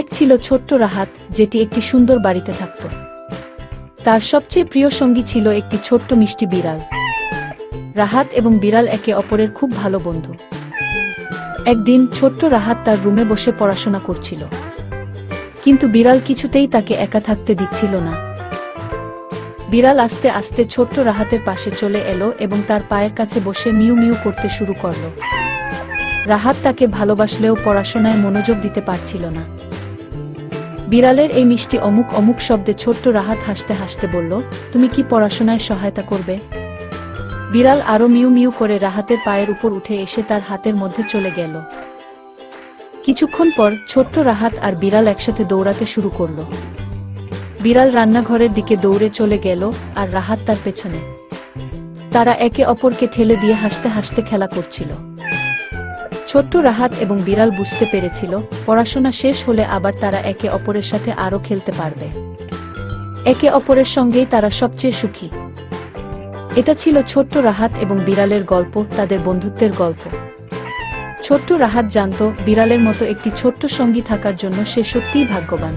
এক ছিল ছোট্ট রাহাত, যেটি একটি সুন্দর বাড়িতে থাকত। তার সবচেয়ে প্রিয় সঙ্গী ছিল একটি ছোট্ট মিষ্টি বিড়াল। রাহাত এবং বিড়াল একে অপরের খুব ভালো বন্ধু। একদিন ছোট্ট রাহাত তার রুমে বসে পড়াশোনা করছিল। কিন্তু বিড়াল কিছুতেই তাকে একা থাকতে দিচ্ছিল না। বিড়াল আস্তে আস্তে ছোট্ট রাহাতের পাশে চলে এলো এবং তার পায়ের কাছে বসে মিউ মিউ করতে শুরু করল। রাহাত তাকে ভালোবাসলেও পড়াশোনায় মনোযোগ দিতে পারছিল না। বিড়ালের এই মিষ্টি অমুক অমুক শব্দে ছোট্ট রাহাত হাসতে হাসতে বলল, তুমি কি পড়াশোনায় সহায়তা করবে? বিড়াল আরও মিউ মিউ করে রাহাতের পায়ের উপর উঠে এসে তার হাতের মধ্যে চলে গেল। কিছুক্ষণ পর ছোট্ট রাহাত আর বিড়াল একসাথে দৌড়াতে শুরু করল। বিড়াল রান্নাঘরের দিকে দৌড়ে চলে গেল আর রাহাত তার পেছনে। তারা একে অপরকে ঠেলে দিয়ে হাসতে হাসতে খেলা করছিল। ছোট্ট রাহাত এবং বিড়াল বুঝতে পেরেছিল, পড়াশোনা শেষ হলে আবার তারা একে অপরের সাথে আরও খেলতে পারবে। একে অপরের সঙ্গেই তারা সবচেয়ে সুখী। এটা ছিল ছোট্ট রাহাত এবং বিড়ালের গল্প, তাদের বন্ধুত্বের গল্প। ছোট্ট রাহাত জানত, বিড়ালের মতো একটি ছোট্ট সঙ্গী থাকার জন্য সে সত্যিই ভাগ্যবান।